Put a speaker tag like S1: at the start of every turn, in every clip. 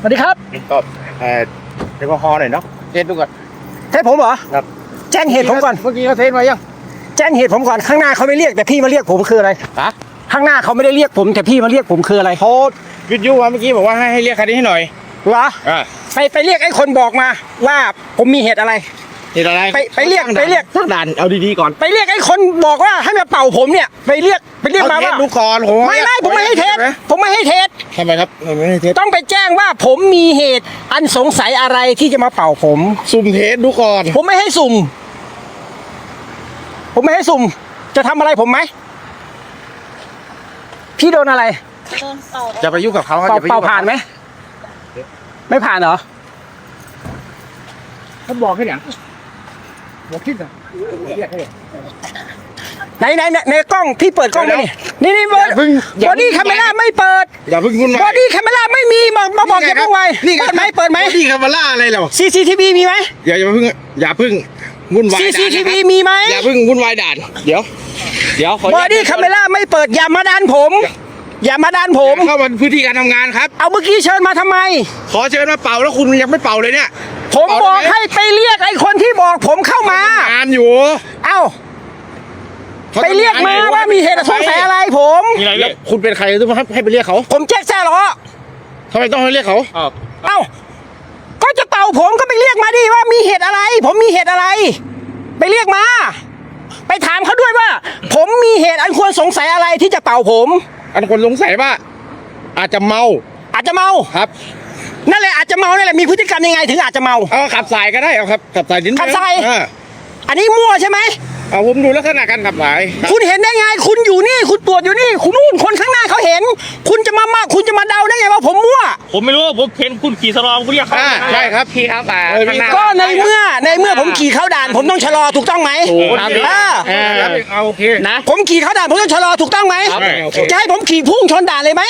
S1: สวัสดีครับ
S2: ก็เอ่อแอลกอฮอล์หน่อยเนาะเทสดูก่อน
S1: เทสผมเหรอ
S2: ครับ
S1: แจ้งเหตุผมก่อน
S2: เมื่อกี้เขาเทสมายัง
S1: แจ้งเหตุผมก่อนข้างหน้าเขาไม่เรียกแต่พี่มาเรียกผมคืออะไร
S2: ฮะ
S1: ข้างหน้าเขาไม่ได้เรียกผมแต่พี่มาเรียกผมคืออะไร
S2: เขาวิทยุมาเมื่อกี้บอกว่าให้ให้เรียกคันนี้ให้หน่อย
S1: เหรอ
S2: อ่า
S1: ไปไปเรียกไอ้คนบอกมาว่าผมมีเหตุอะไร
S2: เหตุอะไร
S1: ไปไปเรียกไปเรียก
S2: ตั้งด่านเอาดีๆก่อน
S1: ไปเรียกไอ้คนบอกว่าให้มาเป่าผมเนี่ย ไปเรียกไปเรียกมา
S2: เอเท
S1: ว่า
S2: สดูก่อนผมว่า
S1: ไม่ไม่ผมไม่ให้เทส
S2: นะ
S1: ผมไม่ให้เทส
S2: ทำไมครับไม่ให้เทส
S1: ต้องไปแจ้งว่าผมมีเหตุอันสงสัยอะไรที่จะมาเป่าผม
S2: ซุ่มเทสดูก่อน
S1: ผมไม่ให้สุ่ม ผมไม่ให้สุ่ม จะทำอะไรผมไหมพี่โดนอะไร
S3: โดนเป่า
S2: จะไปยุ่งกับเขาครับ
S1: เป่า
S2: อย่ไป
S1: เป่า
S2: ยุ่งกับ
S1: ผ่านไหมไม่ผ่านเหรอ
S2: เขาบอกแค่อย่าง บอกคิดอะ
S1: ไหนไหนไหนในกล้องพี่เปิดกล้องไหมนี่นี่นี่บอ
S2: อย่าเพิ่งอย่า
S1: บอ
S2: เพิ่ง
S1: ดี้คาเมล่าไม่เปิด
S2: อย่าเพิ่งวุ่น
S1: บอ
S2: วาย
S1: ดี้คาเมล่าไม่มีมามาบอกแกเมื่อไง
S2: นี่ไง
S1: เปิดไหมเปิดไหม
S2: นี่คาร์บาล่าอะไรเหรอ
S1: CCTV มีไหม
S2: อย่าอย่าเพิ่งอย่าเพิ่งวุ่นวายด่านนะ
S1: CCTV
S2: ครับ
S1: มีไหม
S2: อย่าเพิ่งวุ่นวายด่าน เดี๋ยว เดี๋ยวข
S1: บอดี้คาเมล่าไม่เปิดอย่ามาดันผม อย่ามาดันผม
S2: เข้ามาพื้นที่การทำงานครับ
S1: เอาเมื่อกี้เชิญมาทำไม
S2: ขอเชิญมาเป่าแล้วคุณยังไม่เป่าเลยเนี่ย
S1: ผม
S2: เป่า
S1: บอก
S2: ได้ไหม
S1: ให้ไปเรียกไอ้คนที่บอกผมเข้ามา
S2: งานอยู่
S1: เอ้าไปเรียกมาว่ามีเหตุสงสัยอะไรผม
S2: มีอะไรแล้วคุณเป็นใครต้องให้ให้ไปเรียกเขา
S1: ผมแจ็คแซ่หรอ
S2: ทำไมต้องให้เรียกเขา
S1: เอ้าก็จะเป่าผมก็ไปเรียกมาดิว่ามีเหตุอะไร ผมมีเหตุอะไร ไปเรียกมา ไปถามเขาด้วยว่า ผมมีเหตุอันควรสงสัยอะไรที่จะเป่าผม
S2: อันคนสงสัยว่า อาจจะเมา
S1: อาจจะเมา
S2: ครับ
S1: นั่นแหละอาจจะเมานั่นแหละมีพฤติกรรมยังไงถึงอาจจะเมา
S2: เอาขับสายก็ได้เอาครับขับสายนิดนึง
S1: ขับสาย
S2: เออ
S1: อันนี้มั่วใช่ไหม
S2: เอาผมดูลักษณะการขับสาย
S1: คุณเห็นได้ไง คุณอยู่นี่ คุณตรวจอยู่นี่ คุณนู่นคนข้างหน้าเขาเห็น คุณจะมามาคุณจะมาเดาได้ไงว่าผมมั่ว
S4: ผมไม่รู้ว่าผมเห็นคุณขี่สลองคุณเรียกเขา
S2: อ่าใช่ครับ พี่ครับอ่า
S1: ก็ในเมื่อในเมื่อผมขี่เข้าด่าน ผมต้องชะลอถูกต้องไหม
S2: ครับ
S1: อ่า
S2: เอาโอเค นะ
S1: ผมขี่เข้าด่านผมต้องชะลอถูกต้องไหม
S2: ครับโอเค
S1: จะให้ผมขี่พุ่งชนด่านเลยไหม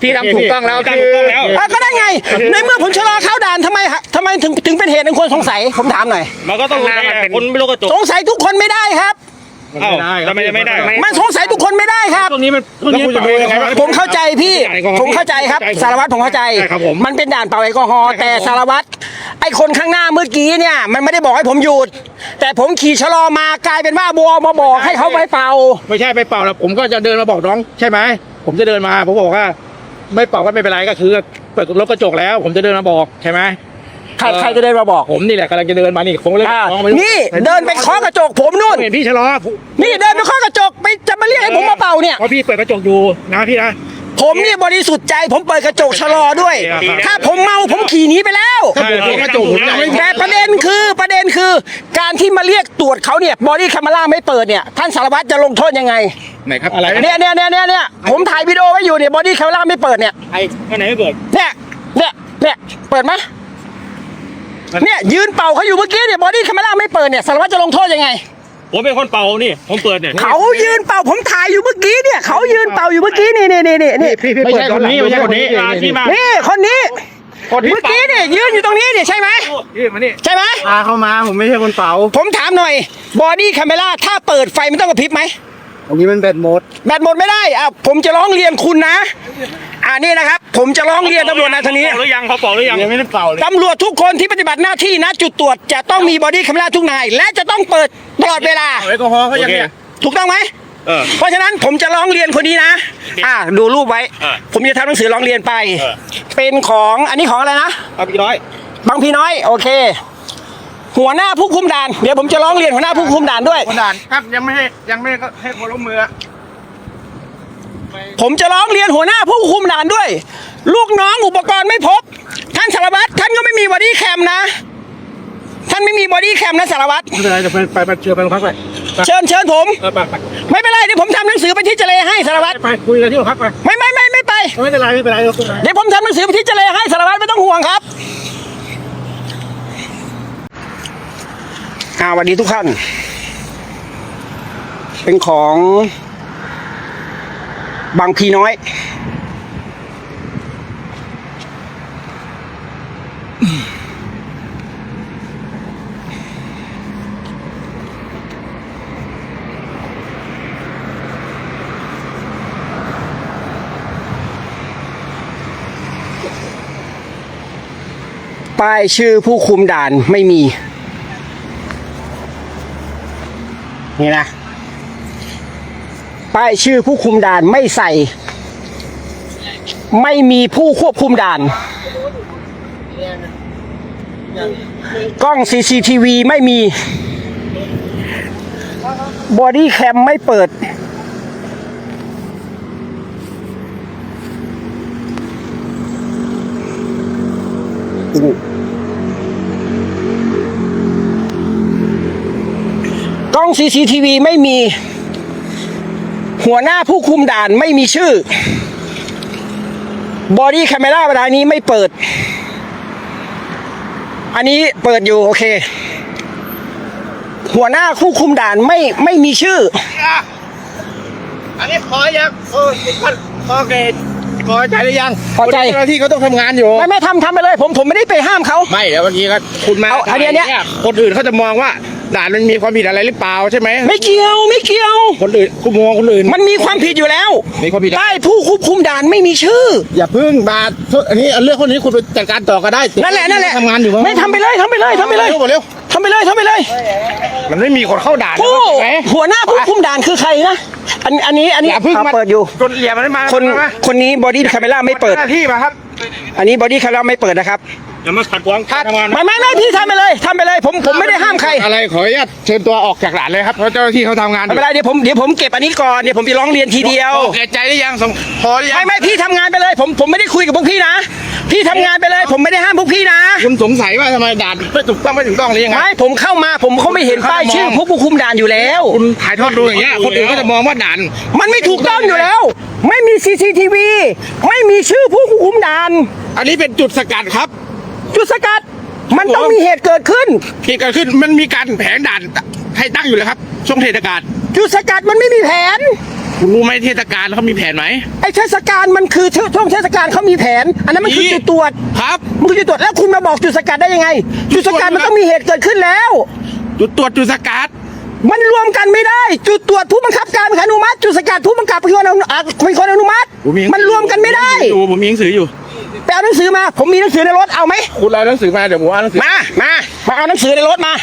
S2: พี่ทำถูกต้องแล้ว
S4: ถู
S2: คื
S4: ก
S2: อ
S4: ต้องแล้ว
S1: อะก็ได้ไง ในเมื่อผมชะลอเข้าด่านทำไมฮะทำไมถึงถึงเป็นเหตุอันควรสงสัยผมถามหน่อย
S4: มันก็ต้องรู้แน่คนไม่รู้กระจก
S1: สงสัยทุกคนไม่ได้ครับ
S4: เอ้าทำไมจะไม่ได้
S1: มันสงสัยทุกคนไม่ได้ครับ
S4: ตรงนี้มันตรง
S2: แล้ว
S4: นี้
S2: คุณจะดูยังไงวะ
S1: ผมเข้าใจพี่ ผมเข้าใจครับ สารวัตรผมเข้าใจ
S2: ใช่ครับผม
S1: มันเป็นด่านเป่าแอลกอฮอล์แต่สารวัตรไอคนข้างหน้าเมื่อกี้เนี่ย มันไม่ได้บอกให้ผมหยุด แต่ผมขี่ชะลอมากลายเป็นว่าบัวมาบอกให้เขาไปเป่า
S2: ไม่ใช่ไปเป่าแล้วผมก็จะเดินมาบอกน้อง ใช่ไหม ผมจะเดินมาผมบอกว่า ไม่เป่าก็ไม่เป็นไรก็คือเปิดรถกระจกแล้ว ผมจะเดินมาบอกใช่ไหม
S1: ใครใครจะเดินมาบอก
S2: ผมนี่แหละกำลังจะเดินมานี่ผมเลย
S1: อ่า
S2: น้องไม่
S1: นี่เดินไปเคาะกระจกผมนู่น
S2: เห็นพี่ชะลอ
S1: นี่เดินไปเคาะกระจกไปจะมาเรียกให้ผมมาเป่าเนี่ย
S2: เพราะพี่เปิดกระจกอยู่นะพี่นะ
S1: ผมเนี่ยบริสุทธิ์ใจ ผมเปิดกระจกชะลอด้วย
S2: ครับ
S1: ถ้าผมเมาผมขี่หนีไปแล้ว
S2: ถ้าผมเปิดกระจกผมยังไม่
S1: แต่ประเด็นคือประเด็นคือ การที่มาเรียกตรวจเขาเนี่ยบอดี้คามาร่าไม่เปิดเนี่ยท่านสารวัตรจะลงโทษยังไง
S2: ไหนครับอะไร
S1: เนี่ยเนี่ยเนี่ยเนี่ยเนี่ยผมถ่ายวิดีโอไว้อยู่เนี่ยบอดี้คามาร่าไม่เปิดเนี่ย
S4: ไอ้อันไหนไม่เปิด
S1: เนี่ยเนี่ยเนี่ยเปิดไหมเนี่ยยืนเป่าเขาอยู่เมื่อกี้เนี่ยบอดี้คามาร่าไม่เปิดเนี่ยสารวัตรจะลงโทษยังไง
S4: ผมเป็นคนเป่านี่ ผมเปิดเนี่ย
S1: เขายืนเป่าผมถ่ายอยู่เมื่อกี้เนี่ยเขายืนเป่าอยู่เมื่อกี้นี่นี่นี่นี่นี่
S2: พี่พี่
S4: ไม่
S2: เปิด
S4: ใช่
S2: ย้
S4: ค
S2: อน
S4: น
S2: หลัง
S4: นี้ไม่ใช่คนนี้มาที่มา
S1: นี่คนนี้
S2: คนที่
S1: เมื่อกี้เนี่ยยืนอยู่ตรงนี้เนี่ยใช่ไหม
S2: พี่มานี่
S1: ใช่ไหม
S2: พาเข้ามาผมไม่ใช่คนเป่า
S1: ผมถามหน่อยบอดี้คาเมล่าถ้าเปิดไฟมันต้องกระพริบไหม
S2: ตรงนี้มันแบตหมด
S1: แบตหมดไม่ได้อะผมจะร้องเรียนคุณนะอ่านี่นะครับ ผมจะร้องเรียนตำรวจนายทางนี้
S4: เป่าหรือยังเขาเป่าหรือยัง
S2: ยังไม่ได้เป่าเลย
S1: ตำรวจทุกคนที่ปฏิบัติหน้าที่นะจุดตรวจจะต้องมีบอดี้คาเมล่าทุกนาย และจะต้องเปิดตลอดเวลา
S2: แอลกอฮอล์เขายังเนี่ย
S1: ถูกต้องไหม
S4: เออ
S1: เพราะฉะนั้นผมจะร้องเรียนคนนี้นะ อ่าดูรูปไว้
S4: เออ
S1: ผมจะทำหนังสือร้องเรียนไป
S4: เออ
S1: เป็นของอันนี้ของอะไรนะ
S2: เอาพี่น้อย
S1: บางพี่น้อย โอเค หัวหน้าผู้คุมด่าน เดี๋ยวผมจะร้องเรียนหัวหน้าผู้คุมด่านด้วย
S2: คนด่านครับยังไม่ให้ยังไม่ให้คนลงมือ
S1: ผมจะร้องเรียนหัวหน้าผู้คุมด่านด้วย ลูกน้องอุปกรณ์ไม่พบ ท่านสารวัตรท่านก็ไม่มีบอดี้แคมนะ ท่านไม่มีบอดี้แคมนะสารวัตร
S2: ไม่เป็นไรจะไปไปไปเชิญไปโรงพักไป
S1: เชิญเชิญผม
S2: เออไปไป
S1: ไม่เป็นไรเดี๋ยวผมทำหนังสือไปที่เจเลให้สารวัตร
S2: ไปคุยกันที่โรงพักไป
S1: ไม่ไม่ไม่ไม่ไป
S2: ไม่เป็นไรไม่เป็นไรเราคุยกัน
S1: เดี๋ยวผมทำหนังสือไปที่เจเลให้สารวัตรไม่ต้องห่วงครับอ่าสวัสดีทุกท่าน เป็นของ บางพีน้อย ป้ายชื่อผู้คุมด่านไม่มี นี่นะ ป้ายชื่อผู้คุมด่านไม่ใส่ ไม่มีผู้ควบคุมด่าน กล้อง CCTV ไม่มี บอดี้แคมไม่เปิด กล้อง CCTV ไม่มี หัวหน้าผู้คุมด่านไม่มีชื่อบอดี้แคมเมราเวลานี้ไม่เปิด อันนี้เปิดอยู่ โอเค หัวหน้าผู้คุมด่านไม่ไม่มีชื่อ
S2: อันนี้พอยังโอ้พอเกตพอใจหรือยัง
S1: พอใจ
S2: เจ้าหน้าที่เขาต้องทำงานอยู่
S1: ไม่ไม่ทำทำไปเลย ผมผมไม่ได้ไปห้ามเขา
S2: ไม่เดี๋ยวเมื่อกี้ก็คุณมา
S1: เอาอันเนี้ย
S2: ถ่ายคนอื่นเขาจะมองว่า ด่านมันมีความผิดอะไรหรือเปล่าใช่ไหม
S1: ไม่เกี่ยวไม่เกี่ยว
S2: คนอื่นคุณมองคนอื่น
S1: มันมีความผิดอยู่แล้ว
S2: มีความผิดอะไร
S1: ป้ายผู้ควบคุมด่านไม่มีชื่อ
S2: อย่าพึ่งมาอันนี้เรื่องคนนี้คุณไปจัดการต่อก็ได้
S1: นั่นแหละนั่นแหละ
S2: ทำงานอยู่มั้
S1: ไม่ทำไปเลยทำไปเลยทำไปเลย
S2: เร็วกว่าเร็ว
S1: ทำไปเลยทำไปเลย
S2: มันไม่มีคนเข้าด่าน
S1: ผู้
S2: ใช่ไหม
S1: หัวหน้าผู้คุมด่านคือใครนะ อันอันนี้อันนี้
S2: อย่าเพึ่ง
S1: อะ
S2: มา
S1: เปิดอยู่
S2: คนเหลี่ยมมันมา
S1: คน
S2: มา
S1: คนนี้บอดี้แคมเมราไม่เปิด
S2: หน้าที่มาครับ
S1: อันนี้บอดี้แคมเมราไม่เปิดนะครับ
S4: อย่ามาขัดขวางการทำงาน
S1: ไม่ไม่ไม่พี่ทำไปเลยทำไปเลยผมผมไม่ได้ห้ามใคร
S2: อะไรขออนุญาตเชิญตัวออกจากด่านเลยครับเพราะเจ้าหน้าที่เขาทำงานอ
S1: ไม่
S2: ยู่
S1: เป็นไรเดี๋ยวผมเดี๋ยวผมเก็บอันนี้ก่อนเดี๋ยวผมจะร้องเรียนทีเดียว
S2: โอเคใจหรือยังสมพอหรือยัง
S1: ไม่ไม่พี่ทำงานไปเลย ผมผมไม่ได้คุยกับพวกพี่นะ พี่ทำงานไปเลย ผมไม่ได้ห้ามพวกพี่นะ
S2: คุณสงสัยว่าทำไมด่านไม่ถูกต้องไม่ถูกต้องหรือยังไง
S1: ไม่ผมเข้ามาผมเขาไม่เห็นป้ายชื่อผู้ควบคุมด่านอยู่แล้ว
S2: คุณถ่ายทอดดูอย่างเงี้ยคนอื่นก็จะมองว่าด่าน
S1: มันไม่ถูกต้องอยู่แล้ว ไม่มี CCTV ไม่มีชื่อผู้ควบคุมด่าน
S2: อันนี้เป็นจุดสกัดครับ
S1: จุดสกัด มันต้องมีเหตุเกิดขึ้น
S2: ที่เกิดขึ้นมันมีการแผงด่านให้ตั้งอยู่แล้วครับ ช่วงเทศกาล
S1: จุดสกัดมันไม่มีแผน
S2: คุณรู้ไหมเทศกาลเขามีแผนไหม
S1: ไอ้เทศกาลมันคือช่วงเทศกาลเขามีแผน อันนั้นมันคือ
S2: มี
S1: จุดตรวจ
S2: ครับ
S1: มันคือจุดตรวจแล้วคุณมาบอกจุดสกัดได้ยังไง จุดสกัดมันต้องมีเหตุเกิดขึ้นแล้ว
S2: จุดตรวจจุดสกัด
S1: มันรวมกันไม่ได้ จุดตรวจผู้บังคับการเป็นคนอนุมัติ จุดสกัดผู้บังคับเป็นคนอนุอะเป็นคนอนุมัติมันรวมกันไม่ได้
S2: ดูผมมีหนังสืออยู่
S1: ไปเอาหนังสือมา ผมมีหนังสือในรถเอาไหม
S2: คุณเอาหนังสือมาเดี๋ยวผมเอาหนังสือ
S1: มามามาเอาหนังสือในรถมา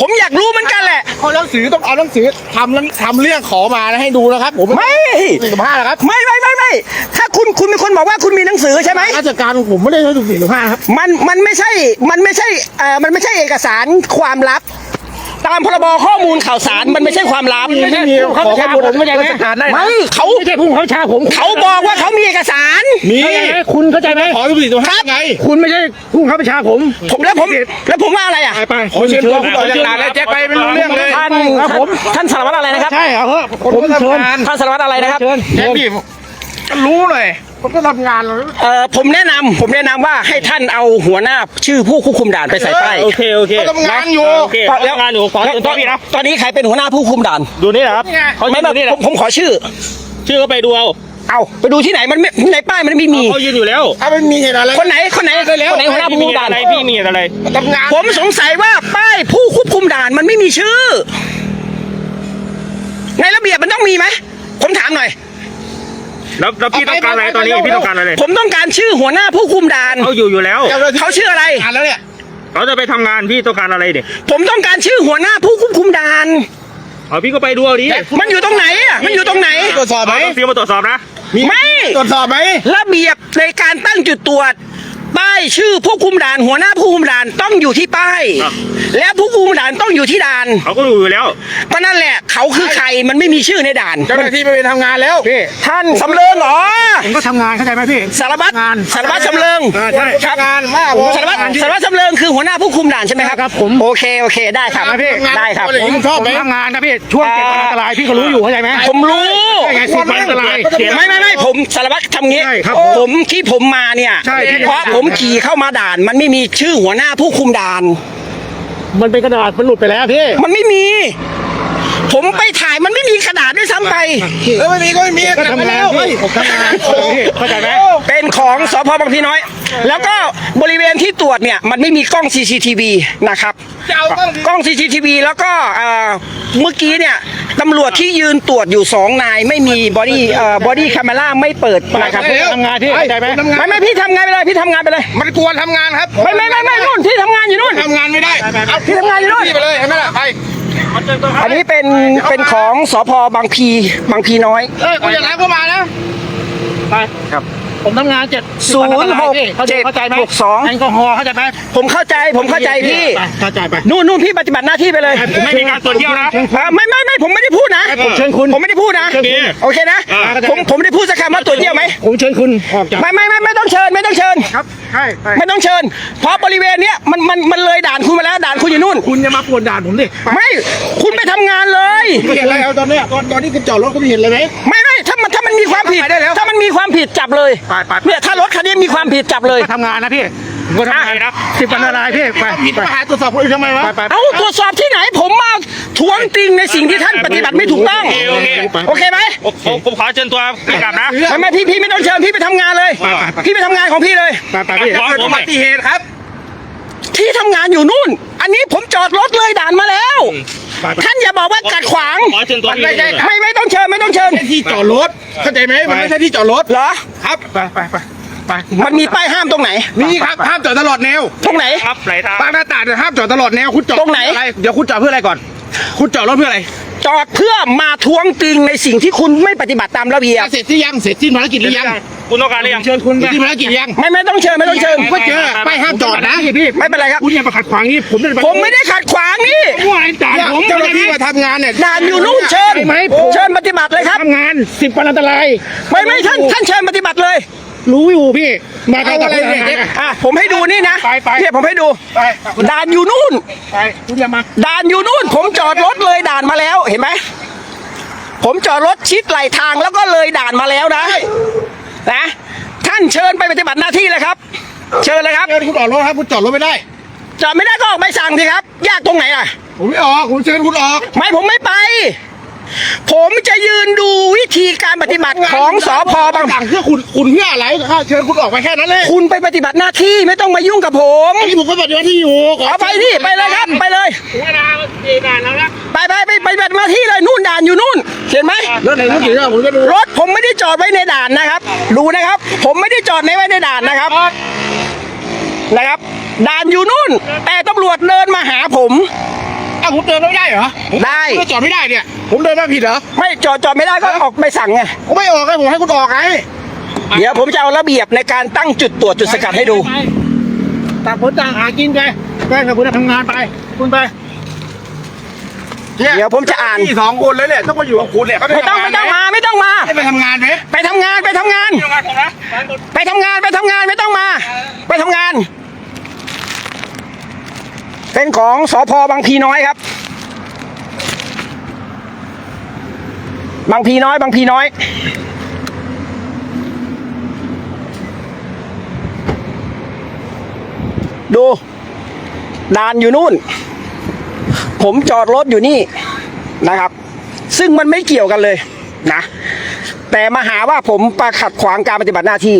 S1: ผมอยากรู้เหมือนกันแหละ
S2: เอาหนังสือต้องเอาหนังสือทำหนังทำเรื่องขอมานะให้ดูนะครับ ผม
S1: ไม่
S2: สี่สิบห้านะครับ
S1: ไม่ไม่ไม่ไม่ถ้าคุณคุณเป็นคนบอกว่าคุณมีหนังสือใช่ไหม
S2: ราชการของผมไม่ได้ใช้สี่สิบห้าครับ
S1: มันมันไม่ใช่มันไม่ใช่เอ่อมันไม่ใช่เอกสารความลับ ตามพรบข้อมูลข่าวสารมันไม่ใช่ความลับ
S2: ไม่ได้มีขอข้อมูลผมไม่ใช่ไหม
S1: ไม่เขา
S3: ไม่ใช่ผู้บังคับบัญชาผม
S1: เขาบอกว่าเขามีเอกสาร
S2: มี
S3: เข้าใจไหมคุณเข้าใจไหม
S2: ขอสี่สิบห้าไง
S3: คุณไม่ใช่ผู้บังคับบัญชาผม
S1: ผมแล้วผมแล้วผมว่าอะไรอะ
S3: ไปไป
S2: ขอเชิญตัวคุณออกจากด่านแล้วแจ็คไปไม่รู้เรื่องเลย
S1: ท่านผมท่านสารวัตรอะไรนะครับ
S3: ใช่เอาเถอะ
S2: คนก็ทำงาน
S1: ท่านสารวัตรอะไรนะครับ
S3: เชิญ
S2: แจ็คพี่ก็รู้หน่อย ผมก็ทำงานแล้ว
S1: เอ่อผมแนะนำผมแนะนำว่าให้ท่านเอาหัวหน้าชื่อผู้ควบคุมด่านไปใส่ป้าย
S4: โอเคโอเค
S2: ก็ทำงานอยู่
S4: โอเคเขาทำงานอยู่ขอ
S1: แล้ว
S4: เชิญตัวพี่นะ
S1: ตอนนี้ใครเป็นหัวหน้าผู้คุมด่าน
S4: ดูนี่นะครับเขา
S1: ไม่
S4: ยืน
S1: ไม่
S4: อยู่นี่แห
S1: ผ
S4: ละ
S1: มผมขอชื่อ
S4: ชื่อก็ไปดูเอา
S1: เอาไปดูที่ไหนมันไม่ในป้ายมันไม่มี
S4: เขายืนอยู่แล้ว
S2: ถ้ามันมีเหตุอะไร
S1: คนไหนคนไหนคนไหนหัวหน้าผู้
S4: พี่
S1: คุ
S4: มี
S1: มด่าน
S4: อะไรพี่มีอะไร
S2: ทำงาน
S1: ผมสงสัยว่าป้ายผู้ควบคุมด่านมันไม่มีชื่อ ในระเบียบมันต้องมีไหมผมถามหน่อย
S4: แล้วแล้วพี่ต้องการอะไรตอนนี้พี่ต้องการอะไร
S1: ผมต้องการชื่อหัวหน้าผู้คุมด่าน
S4: เขาอยู่อยู่แล้ว
S1: เขาชื่ออะไร
S2: งานแล้วเนี่ย
S4: เขาจะไปทำงานพี่ต้องการอะไรเด็ก
S1: ผมต้องการชื่อหัวหน้าผู้ควบคุมด่าน
S4: เอาพี่ก็ไปดูเอาดิ
S1: มันอยู่ตรงไหนอะมันอยู่ตรงไหน
S2: ตรวจสอบไหม
S4: เอาต้องเสียมาตรวจสอบนะ
S2: มี
S1: ไม่
S2: ตรวจสอบไหม
S1: ระเบียบในการตั้งจุดตรวจ ป้ายชื่อผู้คุมด่านหัวหน้าผู้คุมด่านต้องอยู่ที่ป้ายและผู้คุมด่านต้องอยู่ที่ด่าน
S4: เขาก็อยู่อยู่แล้ว
S1: ก็นั่นแหละเขาคือใครมันไม่มีชื่อในด่าน
S2: เจ้าหน้าที่ไปทำงานแล้ว
S1: ท่านสำเริงเหรอ
S3: ผมก็ทำงานเข้าใจไหมพี่
S1: สารวัตรสารวัตรสำเริง
S2: อ่าใช่ทำงานมาก
S1: สารวัตรสารวัตรสำเริงคือหัวหน้าผู้คุมด่านใช่ไหมครับ
S3: ครับผม
S1: โอเคโอเคได้ครับ
S2: ทำงาน
S1: ได้ครับ
S2: นอย่างนี้ชอบไหม
S3: ผมทำงานนะพี่ช่วงเก็บวันอันตรายพี่ก็รู้อยู่เข้าใจไหม
S1: ผมรู้
S3: ใช่ไงสิบวันอันตราย
S1: ไม่ไม่ไม่ผมสารวัตรทำงี้
S3: ใช่ครับ
S1: ผมที่ผมมาเนี่ย
S3: ใช่ที่
S1: เพราะผมขี่เข้ามาด่าน มันไม่มีชื่อหัวหน้าผู้คุมด่าน
S3: มันเป็นกระดาษมันหลุดไปแล้วพี่
S1: มันไม่มี ผมไปถ่ายมันไม่มีกระดาษด้วยซ้ำไป
S2: เออไม่มีก็ไม่มี
S3: ก็ทำงาน
S2: เฮ้ย
S3: พี่ผมทำงานพี่เข้าใจไหม
S1: เป็นของสพบางพลีน้อย แล้วก็บริเวณที่ตรวจเนี่ยมันไม่มีกล้อง CCTV นะครับกล้อง CCTV แล้วก็เอ่อเมื่อกี้เนี่ยตำรวจที่ยืนตรวจอยู่2นายไม่มีบอดี้เอ่อบอดี้คาเมล่าไม่เปิดนะครับ
S3: ทำงานที่เข้าใจไหม
S1: ไม่ไม่พี่ทำงานไปเลยพี่ทำงานไปเลย
S2: มันกลัวทำงานครับ
S1: ไม่ไม่ไม่ไม่นู่นที่ทำงานอยู่นู่น
S2: ทำงานไม่ได้
S1: ที่ทำงานอยู่นู่น
S2: พี่ไปเลยเห็นไหมล่ะไป
S1: อันนี้เป็นเป็นของสพบางพีบางพีน้อย
S2: เอ้ยกูจะรับเข้ามานะ
S3: ไป ครับ ผมทำงานเจ็ด
S1: ศูนย์หก
S3: เข้าใจ
S1: เจ็ด
S3: เข้าใจไหม
S1: หกสอง
S3: แอลกอฮอล์เข้าใจไหม
S1: ผมเข้าใจผมเข้าใจพี่
S3: ไปเข้าใจไป
S1: นู่นนู่นพี่ปฏิบัติหน้าที่ไปเลย
S4: ไม่มีการตรวจเยี่ยวนะ
S1: อ่าไม่ไม่ไม่ผมไม่ได้พูดนะ
S3: ผมเชิญคุณ
S1: ผมไม่ได้พูดนะ
S4: เชิญคุณ
S1: โอเคนะ
S4: อ่า
S1: ผมผมไม่ได้พูดสักคำว่าตรวจเยี่ยวไหม
S3: ผมเชิญคุณออกจาก
S1: ไม่ไม่ไม่ไม่ต้องเชิญไม่ต้องเชิญ
S3: ครับใช่ไป
S1: ไม่ต้องเชิญ เพราะบริเวณเนี้ยมันมันมันเลยด่านคุณมาแล้วด่านคุณอยู่นู่น
S3: คุณจะมาปวนด่านผมดิไป
S1: ไม่คุณไปทำงานเลย
S3: ไม่เห็นอะไรเอาตอนเนี้ยตอนตอนที่คุณจอดรถก็ไม่เห็นเลยไหม
S1: ไม่ไม่ถ้ามันถ้า มันมีความผิดจับเลย
S3: ไปไปไป
S1: เนี่ยถ้ารถคันนี้มีความผิดจับเลย
S3: ก็ทำงานนะพี่ผมก็ทำงานนะสิบวันละลายพี่ไป
S2: ผิด
S3: ไป
S2: มาหาตรวจสอบคนอื่นทำไมวะ
S3: ไปไป
S1: เอ้าตรวจสอบที่ไหนผมมาทวงติงในสิ่งที่ท่านปฏิบัติไม่ถูกต้อง
S4: โอเคโอเค
S1: โอเคไหม
S4: ผมผมผมขอเชิญตัวกลับนะ
S1: ไม่ไม่พี่พี่ไม่ต้องเชิญพี่ไปทำงานเลย
S3: ไปไปไป
S1: พี่ไปทำงานของพี่เลย
S3: ไปไปพี่
S4: ขอ
S2: เกิด
S4: ผ
S2: อุ
S4: มหน่
S2: บั
S4: อย
S2: ติเหตุครับ
S1: ที่ทำงานอยู่นู่น อันนี้ผมจอดรถเลยด่านมาแล้ว
S3: ไปไป
S1: ท่านอย่าบอกว่ากัดขวาง
S4: ขอเชิญตัว
S2: มันไม่ใช่
S1: ไม่ไม่ต้องเชิญไม่ต้องเชิญ
S2: ไม่ใช่ที่จอดรถ เข้าใจไหมมันไม่ใช่ที่จอดรถ
S1: เหรอ
S2: ครับ
S3: ไปไปไปไป
S1: มันมีป้ายห้ามตรงไหน
S2: นี่ครับห้ามจอดตลอดแนว
S1: ตรงไหน
S4: ครับไหลทาง
S2: บางหน้าต่างเนี่ยห้ามจอดตลอดแนวคุณจอด
S1: ตรงไหน
S2: อะไรเดี๋ยวคุณจอดเพื่ออะไรก่อน คุณจอดรถเพื่ออะไร
S1: จอดเพื่อมาทวงติงในสิ่งที่คุณไม่ปฏิบัติตามระเบียบ
S2: เสร็จที่ยังเสร็จสิ้นภารกิจหรือยัง
S4: คุณต้องการหรือยัง
S3: เชิญคุณ
S2: เสร็จ
S3: ไป
S2: สิ้นภารกิจหรือยัง
S1: ไม่ไม่ต้องเชิญไม่ต้องเชิญ
S2: ผมก็เจอป้ายห้ามจอดนะ
S3: พี่พี่
S1: ไม่เป็นไรครับ
S3: คุณอย่ามาขัดขวางนี่ผมจะ
S1: ผมไม่ได้ขัดขวางนี่
S3: ผมว่าไอ้ด่าน
S2: เนี่ย
S3: ผม
S2: เจ้าหน้าที่มาทำงานเนี่ย
S1: ด่านอยู่นู่นเชิญ
S3: ใช่ไหม
S1: เชิญปฏิบัติเลยครับ
S3: ทำงานสิบวันอันตราย
S1: ไม่ไม่ท่านท่านเชิญปฏิบัติเลย
S3: รู้อยู่พี่ มา
S2: เอา
S3: ทำ
S2: อะไรเนี่ย
S3: เนี่ย
S1: อะผมให้ดูนี่นะ
S3: ไปไป
S1: เนี่ยผมให้ดู
S3: ไป
S1: ด่านอยู่นู่น
S3: ไปคุณอย่ามา
S1: ด่านอยู่นู่น ผมจอดรถเลยด่านมาแล้วเห็นไหม ผมจอดรถชิดไหลทางแล้วก็เลยด่านมาแล้วนะ นะ ท่านเชิญไปปฏิบัติหน้าที่เลยครับ เชิญเลยครับ
S2: เชิญคุณออกรถครับคุณจอดรถไม่ได้
S1: จอดไม่ได้ก็ออกใบสั่งสิครับ ยากตรงไหนอะ
S2: ผมไม่ออกผมเชิญคุณออก
S1: ไม่ผมไม่ไป ผมจะยืนดูวิธีการปฏิบัติของสพบาง
S2: สั่งเพื่อคุณคุณเพื่ออะไรข้าเชิญคุณออกไปแค่นั้นเลย
S1: คุณไปปฏิบัติหน้าที่ไม่ต้องมายุ่งกับผม
S2: อันนี้ผมก็ปฏิบัติที่อยู่ข
S1: เอาไปที่ไปเลยครับไปเลย
S3: เวลาสี่ด่านแล้วนะ
S1: ไปไปไปไปปฏิบัติหน้าที่เลยนู่นด่านอยู่นู่นเห็นไหม
S2: รถไหนรถกี่รอบผมก็ดู
S1: รถผมไม่ได้จอดไว้ในด่านนะครับดูนะครับ ผมไม่ได้จอดในไว้ในด่านนะครับ นะครับ ด่านอยู่นู่น แต่ตำรวจเดินมาหาผม
S2: อ้าวผมเดินไม่ได้เหรอผม
S1: ได้
S2: ผมจอดไม่ได้เนี่ย ผมเดินมาผิดเหรอ
S1: ไม่จอดจอดไม่ได้ก็ออกใบสั่งไง
S2: ผมไม่ออกไงผมให้คุณออกไง
S1: เดี๋ยวผมจะเอาระเบียบในการตั้งจุดตรวจจุดสกัดให้ดู
S3: ไปต่างคนต่างหากินไปไปกับคุณทำงานไป คุณไป
S2: เนี่ย
S1: เดี๋ยวผมจะอ่าน
S2: พี่สองคนเลยเนี่ยต้องมาอยู่กับคุณเนี่ย
S1: ไม่ต้องไม่ต้องมาไม่ต้องมา
S2: ให้ไปทำงานไหม
S1: ไปทำงานไปทำงาน ไปทำงานไปทำงานไม่ต้องมา ไปทำงาน เป็นของสพบางพีน้อยครับ บางพีน้อยบางพีน้อย ดูด่านอยู่นู่น ผมจอดรถอยู่นี่นะครับ ซึ่งมันไม่เกี่ยวกันเลยนะ แต่มาหาว่าผมประขัดขวางการปฏิบัติหน้าที่